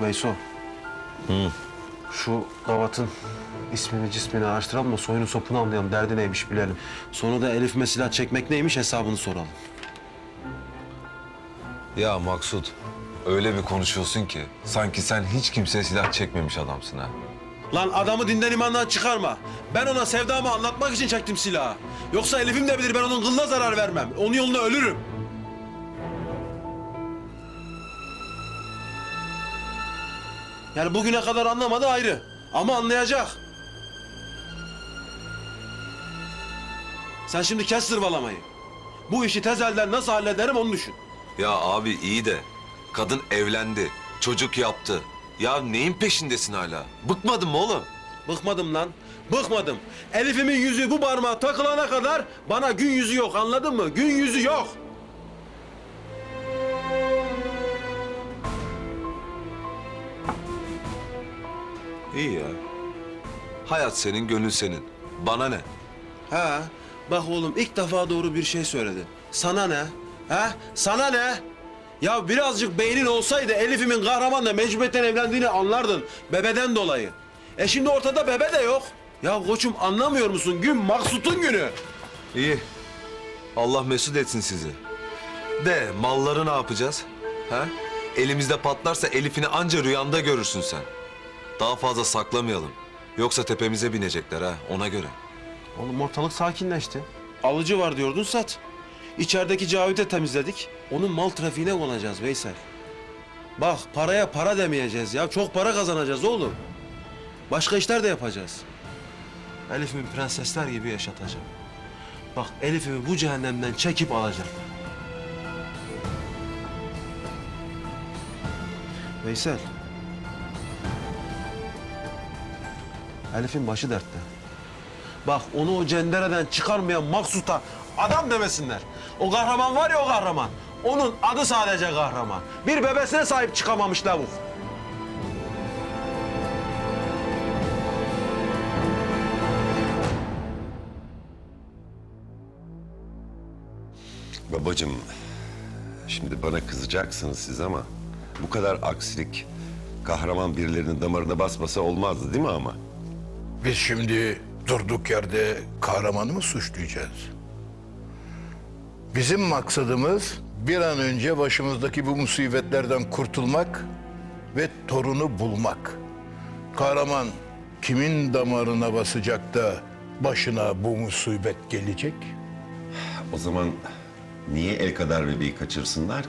Veyso. Şu Gavat'ın ismini cismini araştıralım da soyunu sopunu anlayalım. Derdi neymiş bilelim. Sonra da Elif'ime silah çekmek neymiş hesabını soralım. Ya Maksut, öyle bir konuşuyorsun ki sanki sen hiç kimseye silah çekmemiş adamsın ha. Lan adamı dinden imandan çıkarma. Ben ona sevdamı anlatmak için çektim silahı. Yoksa Elif'im de bilir ben onun kılına zarar vermem. Onun yoluna ölürüm. Yani bugüne kadar anlamadı ayrı. Ama anlayacak. Sen şimdi kes zırvalamayı. Bu işi tez elden nasıl hallederim onu düşün. Ya abi iyi de kadın evlendi, çocuk yaptı. Ya neyin peşindesin hala? Bıkmadın mı oğlum? Bıkmadım lan. Bıkmadım. Elif'imin yüzü bu parmağa takılana kadar bana gün yüzü yok anladın mı? Gün yüzü yok. İyi ya. Hayat senin, gönül senin. Bana ne? Ha, bak oğlum ilk defa doğru bir şey söyledin. Sana ne? Ha? Sana ne? Ya birazcık beynin olsaydı Elif'imin kahramanla mecburiyetten evlendiğini anlardın. Bebeden dolayı. E şimdi ortada bebe de yok. Ya koçum anlamıyor musun? Gün Maksut'un günü. İyi. Allah mesut etsin sizi. De malları ne yapacağız? Ha? Elimizde patlarsa Elif'ini anca rüyanda görürsün sen. Daha fazla saklamayalım. Yoksa tepemize binecekler ha ona göre. Oğlum ortalık sakinleşti. Alıcı var diyordun sat. İçerideki Cavit'e temizledik. Onun mal trafiğine konacağız Veysel. Bak paraya para demeyeceğiz ya. Çok para kazanacağız oğlum. Başka işler de yapacağız. Elif'imi prensesler gibi yaşatacağım. Bak Elif'imi bu cehennemden çekip alacağım. Veysel. Elif'in başı dertte. Bak onu o cendereden çıkarmayan Maksut'a adam demesinler. O kahraman var ya o kahraman. Onun adı sadece kahraman. Bir bebesine sahip çıkamamış lavuk. Babacığım, şimdi bana kızacaksınız siz ama bu kadar aksilik kahraman birilerinin damarına basmasa olmazdı değil mi ama? Biz şimdi durduk yerde kahramanı mı suçlayacağız? Bizim maksadımız bir an önce başımızdaki bu musibetlerden kurtulmak ve torunu bulmak. Kahraman kimin damarına basacak da başına bu musibet gelecek? O zaman niye el kadar bebeği kaçırsınlar?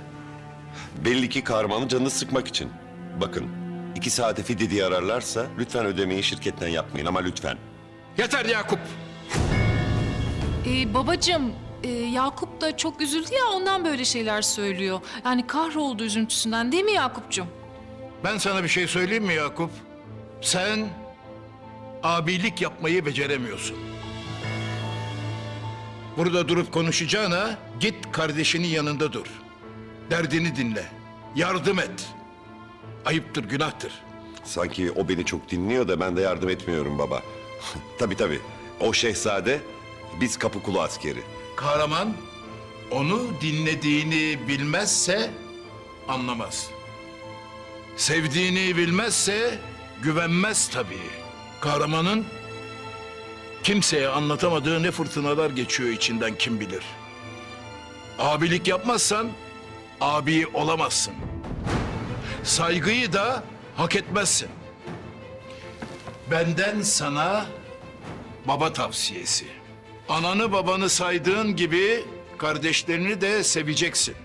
Belli ki kahramanın canını sıkmak için. Bakın, iki saate fidye diye ararlarsa lütfen ödemeyi şirketten yapmayın ama lütfen. Yeter Yakup! Ee, babacığım, e, Yakup da çok üzüldü ya ondan böyle şeyler söylüyor. Yani kahroldu üzüntüsünden değil mi Yakup'cum? Ben sana bir şey söyleyeyim mi Yakup? Sen abilik yapmayı beceremiyorsun. Burada durup konuşacağına git kardeşinin yanında dur. Derdini dinle. Yardım et. Ayıptır, günahtır. Sanki o beni çok dinliyor da ben de yardım etmiyorum baba. tabii tabii. O şehzade, biz kapı kulu askeri. Kahraman onu dinlediğini bilmezse anlamaz. Sevdiğini bilmezse güvenmez tabii. Kahramanın kimseye anlatamadığı ne fırtınalar geçiyor içinden kim bilir. Abilik yapmazsan abi olamazsın. Saygıyı da hak etmezsin. Benden sana baba tavsiyesi. Ananı babanı saydığın gibi kardeşlerini de seveceksin.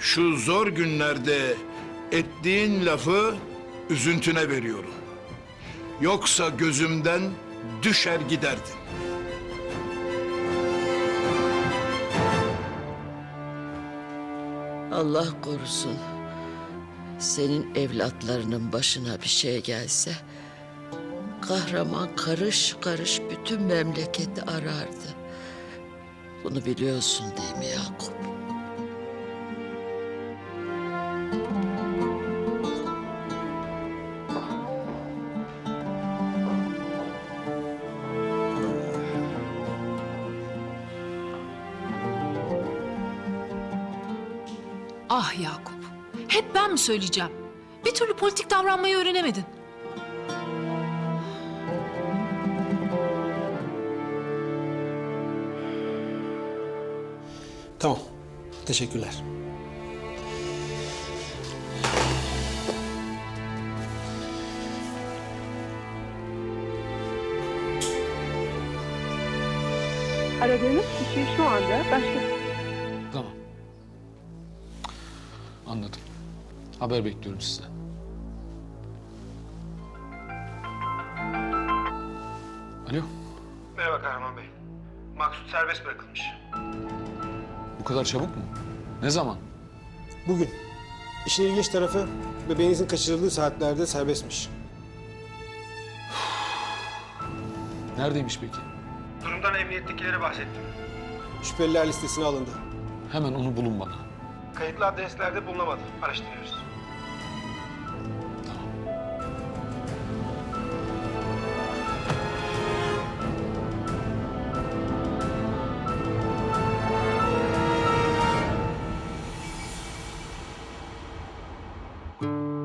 Şu zor günlerde ettiğin lafı üzüntüne veriyorum. Yoksa gözümden düşer giderdin. Allah korusun. Senin evlatlarının başına bir şey gelse... ...kahraman karış karış bütün memleketi arardı. Bunu biliyorsun değil mi Yakup? Ah Yakup, hep ben mi söyleyeceğim? Bir türlü politik davranmayı öğrenemedin. Tamam. Teşekkürler. Aradığınız kişi şu anda başka Tamam. Anladım. Haber bekliyorum sizden. Alo, Merhaba Kahraman Bey. Maksut serbest bırakılmış. bu kadar çabuk mu? Ne zaman? Bugün. İşin ilginç tarafı bebeğinizin kaçırıldığı saatlerde serbestmiş. Neredeymiş peki? Durumdan emniyettekilere bahsettim. Şüpheliler listesine alındı. Hemen onu bulun bana. Kayıtlı adreslerde bulunamadı. Araştırıyoruz. Elif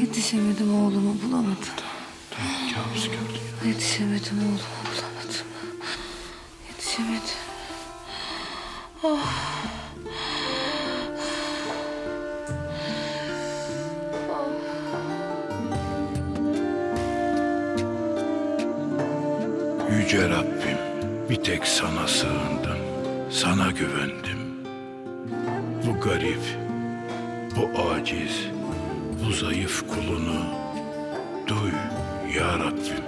Yetişemedim oğlumu bulamadım. Kabus gördüm. Yetişemedim oğlumu bulamadım. Yetişemedim. Yüce Rabbim, bir tek sana sığındım, sana güvendim. Bu garip, bu aciz, bu zayıf kulunu duy ya Rabbim.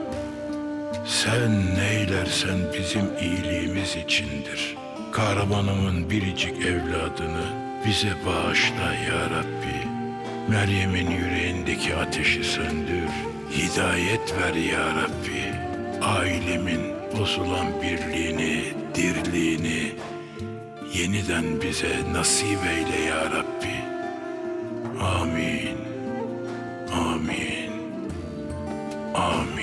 Sen neylersen bizim iyiliğimiz içindir. Kahramanımın biricik evladını bize bağışla ya Rabbi. Meryem'in yüreğindeki ateşi söndür. Hidayet ver ya Rabbi. Ailemin bozulan birliğini, dirliğini yeniden bize nasip eyle ya Rabbi. Amin. Amin. Amin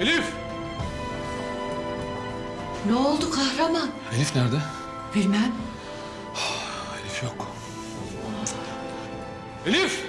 Elif! Ne oldu kahraman? Elif nerede? Bilmem. Ah, Elif yok. Elif!